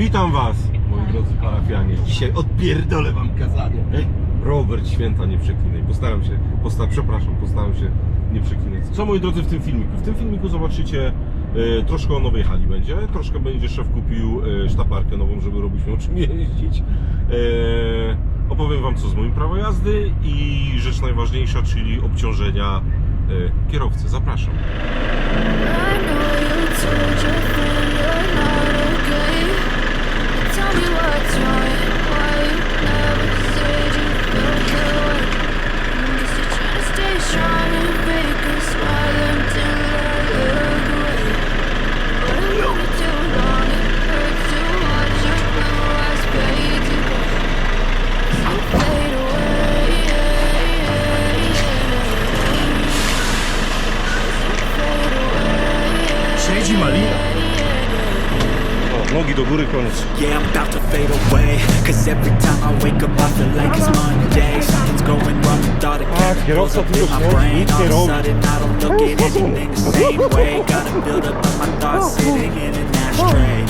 Witam Was, moi drodzy parafianie. Dzisiaj odpierdolę Wam kazanie. Robert Święta, nie przeklinaj. Postaram się, posta, przepraszam, postaram się nie przeklinać. Co moi drodzy w tym filmiku? W tym filmiku zobaczycie e, troszkę o nowej hali będzie. Troszkę będzie szef kupił e, sztaparkę nową, żeby robić miał czym jeździć. E, opowiem Wam co z moim prawo jazdy i rzecz najważniejsza, czyli obciążenia e, kierowcy. Zapraszam. I know you told your friend I wake up I feel like it's Monday. Something's going wrong with all the chemicals kierowca up in my brain. All of a sudden I don't look at anything the same way. Gotta build up all my thoughts sitting in an ashtray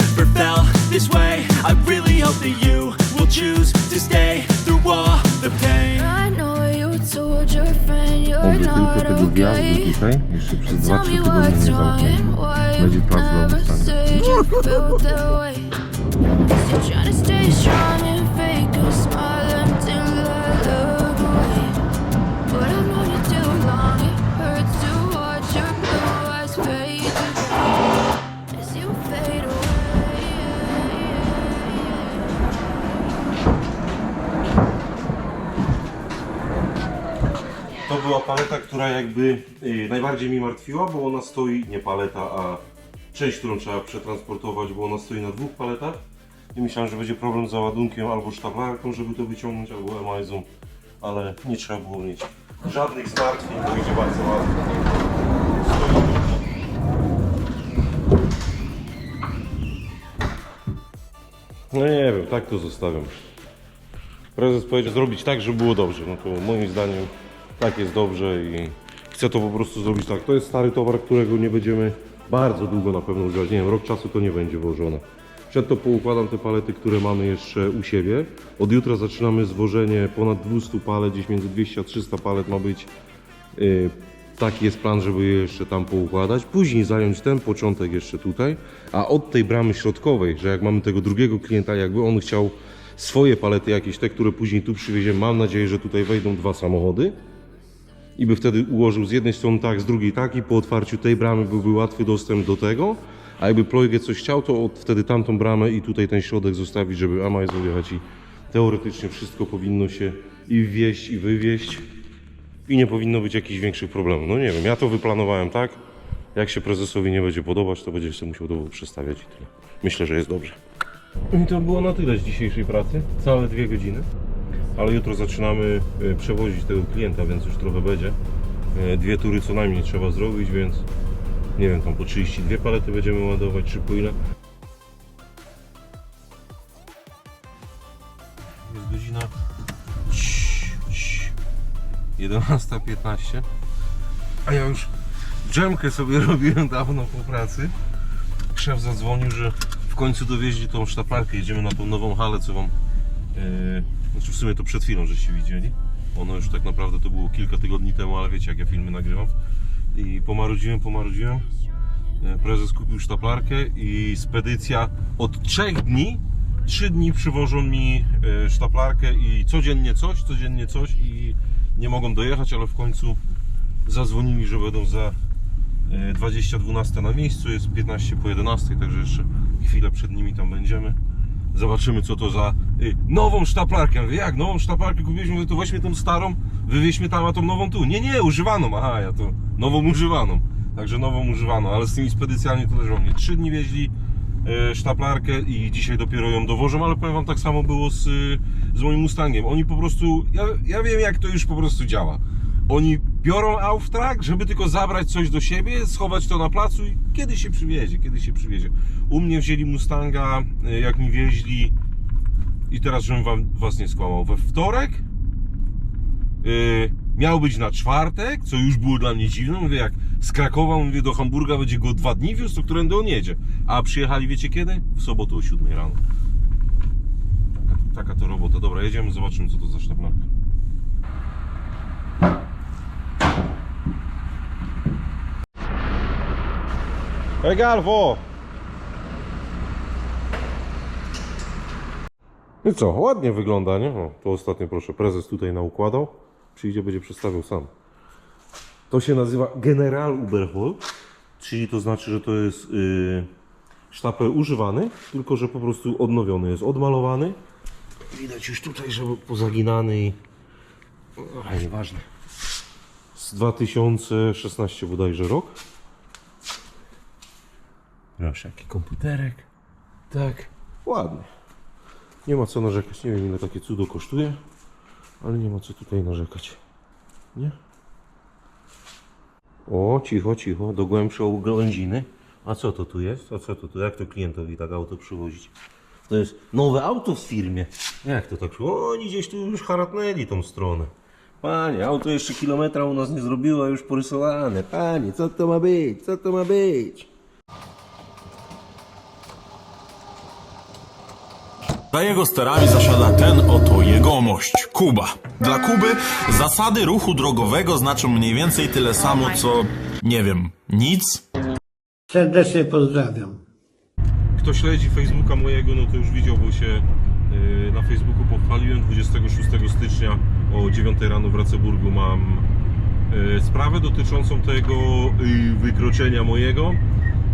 this way I really hope that you will choose to stay through all the pain I know you told your friend you're Oby not tylko okay. tutaj jeszcze przez Tell 2-3 me what's wrong and why you plac dla never dostania. said you felt that way. Guess you're trying to stay strong and fake a smile która jakby y, najbardziej mi martwiła, bo ona stoi, nie paleta, a część, którą trzeba przetransportować, bo ona stoi na dwóch paletach. I myślałem, że będzie problem z załadunkiem albo sztablarką, żeby to wyciągnąć, albo emajzą, ale nie trzeba było mieć żadnych zmartwień, bo idzie bardzo dobrze. No nie wiem, tak to zostawiam. Prezes powiedział zrobić tak, żeby było dobrze. No to moim zdaniem tak jest dobrze i chcę to po prostu zrobić tak. To jest stary towar, którego nie będziemy bardzo długo na pewno używać. Nie wiem, rok czasu to nie będzie włożone. Przed to poukładam te palety, które mamy jeszcze u siebie. Od jutra zaczynamy zwożenie ponad 200 palet, gdzieś między 200 a 300 palet ma być. Yy, Taki jest plan, żeby je jeszcze tam poukładać. Później zająć ten początek jeszcze tutaj. A od tej bramy środkowej, że jak mamy tego drugiego klienta, jakby on chciał swoje palety jakieś, te, które później tu przywiezie, mam nadzieję, że tutaj wejdą dwa samochody. I by wtedy ułożył z jednej strony tak, z drugiej tak i po otwarciu tej bramy byłby łatwy dostęp do tego. A jakby Plojge coś chciał, to od, wtedy tamtą bramę i tutaj ten środek zostawić, żeby Amaj zjechać i teoretycznie wszystko powinno się i wwieźć i wywieźć i nie powinno być jakichś większych problemów. No nie wiem, ja to wyplanowałem tak. Jak się prezesowi nie będzie podobać, to będzie się musiał to przestawiać i tyle. Myślę, że jest dobrze. I to było na tyle z dzisiejszej pracy. Całe dwie godziny. Ale jutro zaczynamy e, przewozić tego klienta, więc już trochę będzie. E, Dwie tury co najmniej trzeba zrobić, więc nie wiem, tam po 32 palety będziemy ładować, czy po ile. Jest godzina 11.15 A ja już dżemkę sobie robiłem dawno po pracy Szef zadzwonił, że w końcu dowieźli tą sztaparkę Jedziemy na tą nową halę, co wam yy, Znaczy w sumie to przed chwilą żeście widzieli. Ono już tak naprawdę to było kilka tygodni temu, ale wiecie jak ja filmy nagrywam. I pomarudziłem, pomarudziłem. E, Prezes kupił sztaplarkę i spedycja od trzech dni. Trzy dni przywożą mi e, sztaplarkę i codziennie coś, codziennie coś i nie mogą dojechać, ale w końcu zadzwonili, że będą za e, 20.12 na miejscu, jest 15 po 11, także jeszcze chwilę przed nimi tam będziemy. Zobaczymy co to za y, nową sztaplarkę. Mówię, jak nową sztaplarkę kupiliśmy, Mówię, to weźmy tą starą, wywieźmy tam, a tą nową tu. Nie, nie, używaną. Aha, ja to nową używaną. Także nową używaną, ale z tymi spedycjami to też o mnie. Trzy dni wieźli, e, sztaplarkę i dzisiaj dopiero ją dowożą, ale powiem wam tak samo było z, y, z moim Mustangiem. Oni po prostu, ja, ja wiem jak to już po prostu działa. Oni biorą Auftrag, żeby tylko zabrać coś do siebie, schować to na placu i kiedy się przywiezie, kiedy się przywiezie. U mnie wzięli Mustanga, e, jak mi wieźli i teraz żebym wam, was nie skłamał, we wtorek Yy, miał być na czwartek, co już było dla mnie dziwne. Mówię, jak z Krakowa mówię, do Hamburga będzie go dwa dni wiózł, to którędy on jedzie. A przyjechali wiecie kiedy? W sobotę o 7 rano. Taka, taka to robota. Dobra, jedziemy, zobaczymy co to za sztablarka. Egal, wo! No co, ładnie wygląda, nie? O, to ostatnio proszę, prezes tutaj naukładał. Przyjdzie, będzie przedstawiał sam. To się nazywa General Uberhol, czyli to znaczy, że to jest yy, sztapel używany, tylko że po prostu odnowiony jest, odmalowany. Widać już tutaj, że pozaginany i... Ale nieważne. Z 2016 bodajże rok. Proszę, jaki komputerek. Tak. Ładny. Nie ma co narzekać. Nie wiem ile takie cudo kosztuje, ale nie ma co tutaj narzekać. Nie? O, cicho, cicho, do głębsze oględziny. A co to tu jest? A co to tu? Jak to klientowi tak auto przywozić? To jest nowe auto w firmie. Jak to tak? Oni gdzieś tu już haratnęli tą stronę. Panie, auto jeszcze kilometra u nas nie zrobiło, a już porysowane. Panie, co to ma być? Co to ma być? Za jego sterami zasiada ten oto jegomość, Kuba. Dla Kuby zasady ruchu drogowego znaczą mniej więcej tyle samo, co, nie wiem, nic? Serdecznie pozdrawiam. Kto śledzi Facebooka mojego, no to już widział, bo się yy, na Facebooku pochwaliłem. 26 stycznia o 9 rano w Raceburgu mam yy, sprawę dotyczącą tego yy, wykroczenia mojego.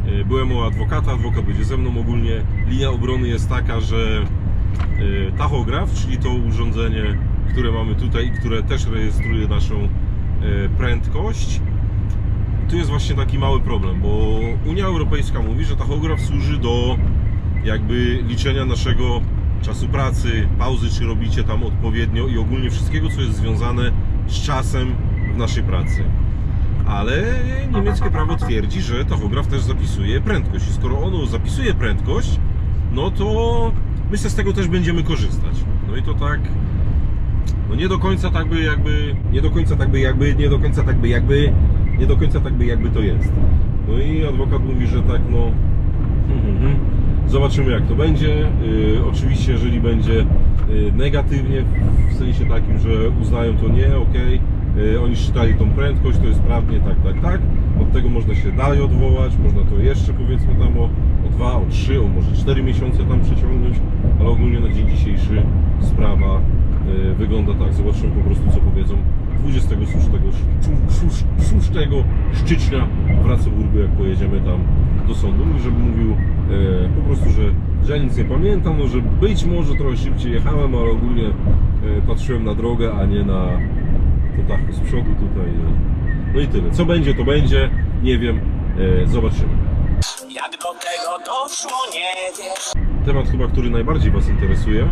Yy, Byłem u adwokata, adwokat będzie ze mną. Ogólnie linia obrony jest taka, że tachograf, czyli to urządzenie, które mamy tutaj i które też rejestruje naszą yy, prędkość, tu jest właśnie taki mały problem, bo Unia Europejska mówi, że tachograf służy do jakby liczenia naszego czasu pracy, pauzy, czy robicie tam odpowiednio i ogólnie wszystkiego, co jest związane z czasem w naszej pracy. Ale niemieckie prawo twierdzi, że tachograf też zapisuje prędkość i skoro ono zapisuje prędkość, no to my z tego też będziemy korzystać. No i to tak no nie do końca tak by jakby, nie do końca tak by jakby, nie do końca tak by jakby, nie do końca tak by jakby to jest. No i adwokat mówi, że tak no, zobaczymy jak to będzie. Yy, oczywiście jeżeli będzie yy, negatywnie, w sensie takim, że uznają to nie, ok, oni szczytali tą prędkość, to jest prawnie tak, tak, tak, od tego można się dalej odwołać, można to jeszcze powiedzmy tam o, o dwa, o trzy, o może cztery miesiące tam przeciągnąć, ale ogólnie na dzień dzisiejszy sprawa E, wygląda tak. Zobaczymy po prostu co powiedzą 26, szóst- szóstego stycznia w Raceburgu, jak pojedziemy tam do sądu. Żeby mówił e, po prostu, że, że ja nic nie pamiętam, no, że być może trochę szybciej jechałem, ale ogólnie e, patrzyłem na drogę, a nie na to tak z przodu tutaj. e. No i tyle. Co będzie, to będzie. Nie wiem. E, zobaczymy. Jak do tego doszło, nie wiem. Temat chyba, który najbardziej Was interesuje.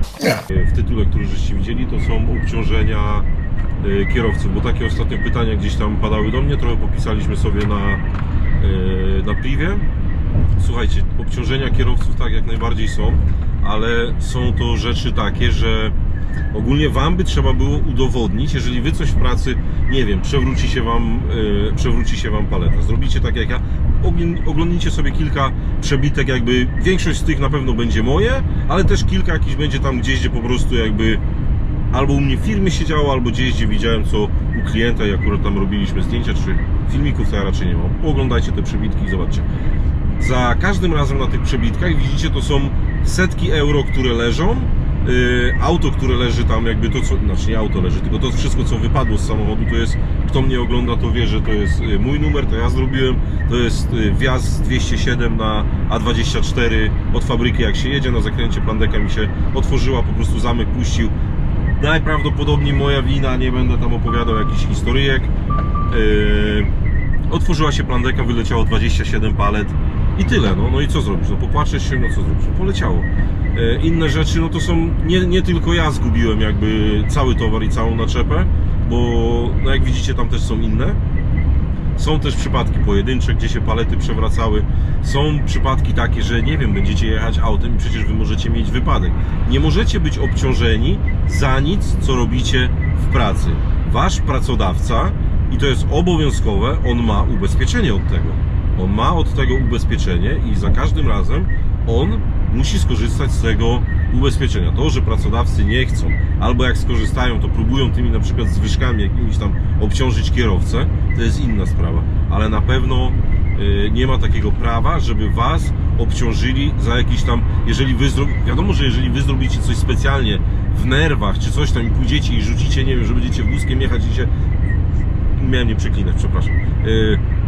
W tytule, który żeście widzieli, to są obciążenia e, kierowców, bo takie ostatnio pytania gdzieś tam padały do mnie, trochę popisaliśmy sobie na, e, na pliwie. Słuchajcie, obciążenia kierowców tak jak najbardziej są, ale są to rzeczy takie, że ogólnie Wam by trzeba było udowodnić, jeżeli Wy coś w pracy, nie wiem, przewróci się Wam, e, przewróci się Wam paleta, zrobicie tak jak ja, ogląd- oglądnijcie sobie kilka przebitek, jakby większość z tych na pewno będzie moje, ale też kilka jakichś będzie tam gdzieś, gdzie po prostu jakby albo u mnie w firmie się działo, albo gdzieś, gdzie widziałem co u klienta i akurat tam robiliśmy zdjęcia, czy filmików, to ja raczej nie mam. Oglądajcie te przebitki i zobaczcie. Za każdym razem na tych przebitkach widzicie, to są setki euro, które leżą. Yy, auto, które leży tam, jakby to co, znaczy nie auto leży, tylko to wszystko, co wypadło z samochodu, to jest, kto mnie ogląda, to wie, że to jest yy, mój numer, to ja zrobiłem, to jest yy, wjazd 207 na A24 od fabryki, jak się jedzie, na zakręcie plandeka mi się otworzyła, po prostu zamek puścił, najprawdopodobniej moja wina, nie będę tam opowiadał jakichś historyjek. Yy, otworzyła się plandeka, wyleciało 27 palet. I tyle, no, no i co zrobisz? No popłaczesz się, no co zrobisz? No, poleciało. E, Inne rzeczy, no to są, nie, nie tylko ja zgubiłem jakby cały towar i całą naczepę, bo no jak widzicie tam też są inne. Są też przypadki pojedyncze, gdzie się palety przewracały. Są przypadki takie, że nie wiem, będziecie jechać autem i przecież wy możecie mieć wypadek. Nie możecie być obciążeni za nic, co robicie w pracy. Wasz pracodawca, i to jest obowiązkowe, on ma ubezpieczenie od tego. On ma od tego ubezpieczenie i za każdym razem on musi skorzystać z tego ubezpieczenia. To, że pracodawcy nie chcą, albo jak skorzystają, to próbują tymi na przykład zwyżkami jakimiś tam obciążyć kierowcę, to jest inna sprawa. Ale na pewno y, nie ma takiego prawa, żeby was obciążyli za jakiś tam, jeżeli wy zro... wiadomo, że jeżeli wy zrobicie coś specjalnie w nerwach, czy coś tam i pójdziecie i rzucicie, nie wiem, że będziecie wózkiem jechać i się miałem nie przeklinać, przepraszam.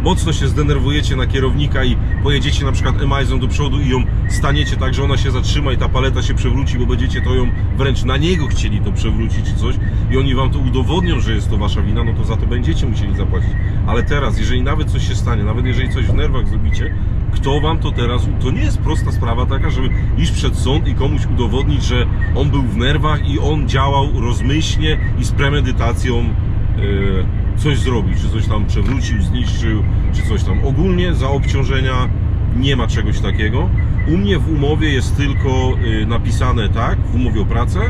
Mocno się zdenerwujecie na kierownika i pojedziecie na przykład Emizą do przodu i ją staniecie tak, że ona się zatrzyma i ta paleta się przewróci, bo będziecie to ją wręcz na niego chcieli to przewrócić czy coś i oni wam to udowodnią, że jest to wasza wina, no to za to będziecie musieli zapłacić. Ale teraz, jeżeli nawet coś się stanie, nawet jeżeli coś w nerwach zrobicie, kto wam to teraz, to nie jest prosta sprawa taka, żeby iść przed sąd i komuś udowodnić, że on był w nerwach i on działał rozmyślnie i z premedytacją yy, coś zrobić, czy coś tam przewrócił, zniszczył, czy coś tam. Ogólnie za obciążenia nie ma czegoś takiego. U mnie w umowie jest tylko y, napisane tak, w umowie o pracę,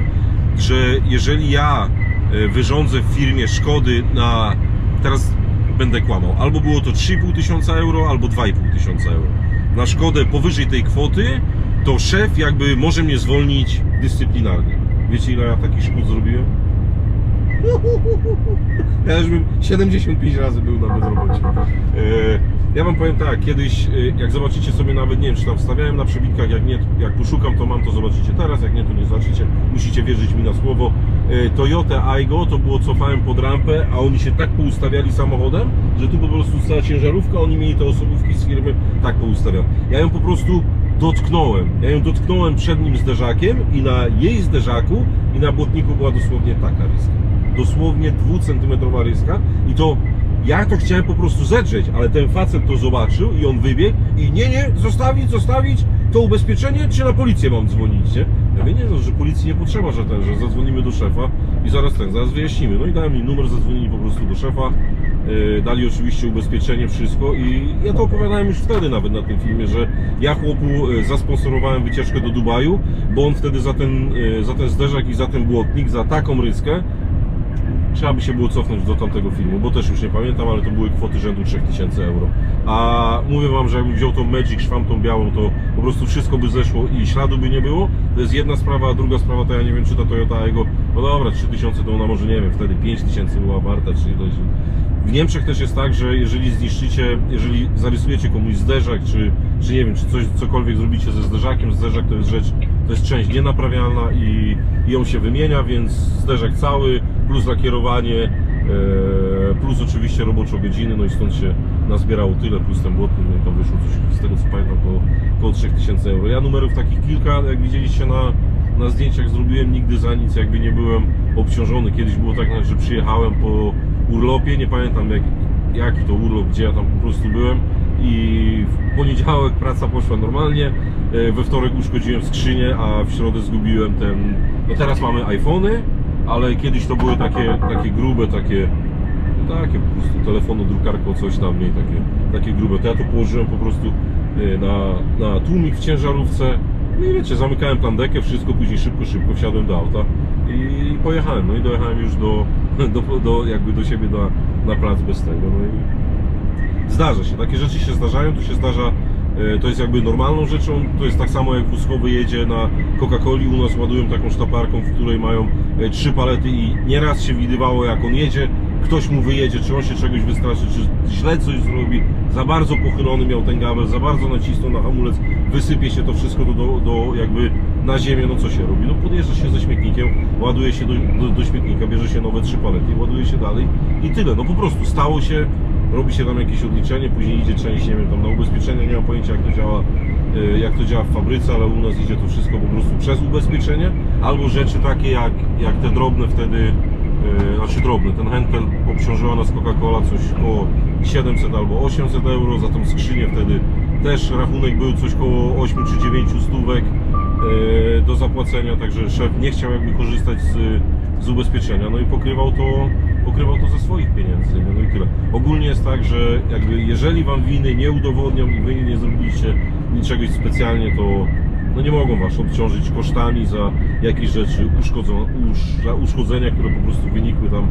że jeżeli ja y, wyrządzę w firmie szkody na, teraz będę kłamał, albo było to 3,5 tysiąca euro, albo 2,5 tysiąca euro. Na szkodę powyżej tej kwoty, to szef jakby może mnie zwolnić dyscyplinarnie. Wiecie ile ja takich szkód zrobiłem? Ja już bym 75 razy był na bezrobociu. E, Ja wam powiem tak, kiedyś e, jak zobaczycie sobie nawet, nie wiem czy tam wstawiałem na przebitkach, jak nie, jak poszukam to mam, to zobaczycie teraz, jak nie to nie zobaczycie, musicie wierzyć mi na słowo. E, Toyota Aygo to było cofałem pod rampę, a oni się tak poustawiali samochodem, że tu po prostu stała ciężarówka, oni mieli te osobówki z firmy tak poustawione. Ja ją po prostu dotknąłem. Ja ją dotknąłem przednim zderzakiem i na jej zderzaku i na błotniku była dosłownie taka ryska dosłownie dwucentymetrowa ryska i to ja to chciałem po prostu zedrzeć, ale ten facet to zobaczył i on wybiegł i nie, nie, zostawić, zostawić to ubezpieczenie, czy na policję mam dzwonić, nie? Ja mówię, nie no, że policji nie potrzeba, że ten, że zadzwonimy do szefa i zaraz ten, zaraz wyjaśnimy. No i dałem mi numer, zadzwonili po prostu do szefa, yy, dali oczywiście ubezpieczenie, wszystko i ja to opowiadałem już wtedy nawet na tym filmie, że ja chłopu yy, zasponsorowałem wycieczkę do Dubaju, bo on wtedy za ten, yy, za ten zderzak i za ten błotnik, za taką ryskę trzeba by się było cofnąć do tamtego filmu, bo też już nie pamiętam, ale to były kwoty rzędu 3000 euro. A mówię wam, że jakbym wziął tą Magic szwam tą białą, to po prostu wszystko by zeszło i śladu by nie było. To jest jedna sprawa, a druga sprawa to ja nie wiem, czy ta Toyota jego, no dobra, 3000 to ona może nie wiem, wtedy 5000 była warta, czy ileś. W Niemczech też jest tak, że jeżeli zniszczycie, jeżeli zarysujecie komuś zderzak, czy, czy nie wiem, czy coś, cokolwiek zrobicie ze zderzakiem, zderzak to jest rzecz, to jest część nienaprawialna i, ją się wymienia, więc zderzak cały, plus lakierowanie, e, plus oczywiście roboczo godziny, no i stąd się nazbierało tyle, plus ten błotnik, no i tam wyszło coś, z tego co pamiętam, około, około 3000 euro. Ja numerów takich kilka, jak widzieliście na, na zdjęciach zrobiłem, nigdy za nic jakby nie byłem obciążony. Kiedyś było tak, że przyjechałem po urlopie, nie pamiętam jak, jaki to urlop, gdzie ja tam po prostu byłem i w poniedziałek praca poszła normalnie, e, we wtorek uszkodziłem skrzynię, a w środę zgubiłem ten, no teraz mamy iPhony, ale kiedyś to były takie, takie grube, takie takie po prostu telefonu, drukarką, coś tam, nie, takie, takie grube. To ja to położyłem po prostu e, na, na tłumik w ciężarówce. No i wiecie, zamykałem tam dekę, wszystko, później szybko, szybko wsiadłem do auta i pojechałem. No i dojechałem już do, do, do jakby do siebie na, na plac bez tego. No i zdarza się, takie rzeczy się zdarzają, to się zdarza, e, to jest jakby normalną rzeczą, to jest tak samo jak wózkowy jedzie na Coca-Coli, u nas ładują taką sztaparką, w której mają e, trzy palety i nieraz się widywało jak on jedzie, ktoś mu wyjedzie, czy on się czegoś wystraszy, czy źle coś zrobi, za bardzo pochylony miał ten gabel, za bardzo nacisnął na hamulec, wysypie się to wszystko do, do, do jakby na ziemię, no co się robi? No podjeżdża się ze śmietnikiem, ładuje się do, do, do śmietnika, bierze się nowe trzy palety i ładuje się dalej i tyle, no po prostu stało się, robi się tam jakieś odliczenie, później idzie część, nie wiem, tam na ubezpieczenie, nie mam pojęcia jak to działa, e, jak to działa w fabryce, ale u nas idzie to wszystko po prostu przez ubezpieczenie, albo rzeczy takie jak, jak te drobne wtedy, znaczy drobne, ten Hentel obciążyła nas Coca-Cola coś około 700 albo 800 euro, za tą skrzynię wtedy też rachunek był coś koło 8 czy 9 stówek e, do zapłacenia, także szef nie chciał jakby korzystać z, z ubezpieczenia, no i pokrywał to, pokrywał to ze swoich pieniędzy, no i tyle. Ogólnie jest tak, że jakby jeżeli Wam winy nie udowodnią i Wy nie zrobiliście niczego specjalnie, to no nie mogą Was obciążyć kosztami za jakieś rzeczy uszkodzą, usz, uszkodzenia, które po prostu wynikły tam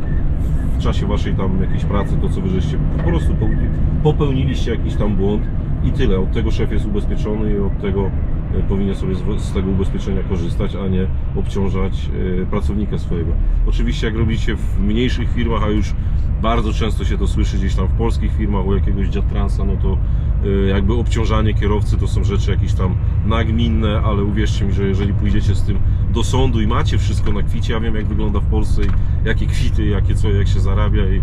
w czasie Waszej tam jakiejś pracy, to co Wy żeście po prostu popełnili- popełniliście jakiś tam błąd i tyle. Od tego szef jest ubezpieczony i od tego e, powinien sobie z, z tego ubezpieczenia korzystać, a nie obciążać e, pracownika swojego. Oczywiście jak robicie w mniejszych firmach, a już bardzo często się to słyszy gdzieś tam w polskich firmach u jakiegoś dziatransa, no to e, jakby obciążanie kierowcy to są rzeczy jakieś tam nagminne, ale uwierzcie mi, że jeżeli pójdziecie z tym do sądu i macie wszystko na kwicie, ja wiem jak wygląda w Polsce i jakie kwity, jakie co, jak się zarabia i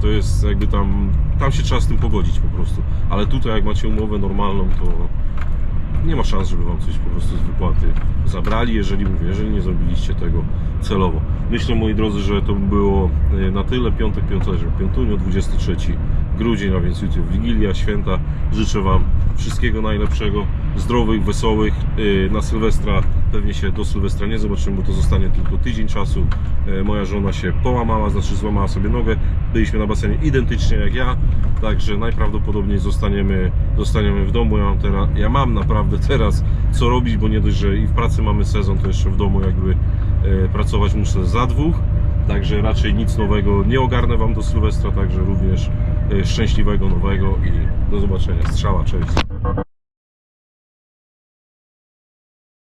to jest jakby tam, tam się trzeba z tym pogodzić po prostu. Ale tutaj jak macie umowę normalną, to nie ma szans, żeby wam coś po prostu z wypłaty zabrali, jeżeli mówię, jeżeli nie zrobiliście tego celowo. Myślę, moi drodzy, że to by było e, na tyle. Piątek, piątek, piątunio, 23 grudzień, a więc jutro Wigilia, święta. Życzę wam wszystkiego najlepszego, zdrowych, wesołych. E, Na Sylwestra pewnie się do Sylwestra nie zobaczymy, bo to zostanie tylko tydzień czasu. E, Moja żona się połamała, znaczy złamała sobie nogę. Byliśmy na basenie identycznie jak ja, także najprawdopodobniej zostaniemy, zostaniemy w domu. Ja mam, teraz, ja mam naprawdę teraz co robić, bo nie dość, że i w pracy mamy sezon, to jeszcze w domu jakby e, pracować muszę za dwóch. Także raczej nic nowego nie ogarnę Wam do Sylwestra, także również szczęśliwego nowego i do zobaczenia. Strzała, cześć.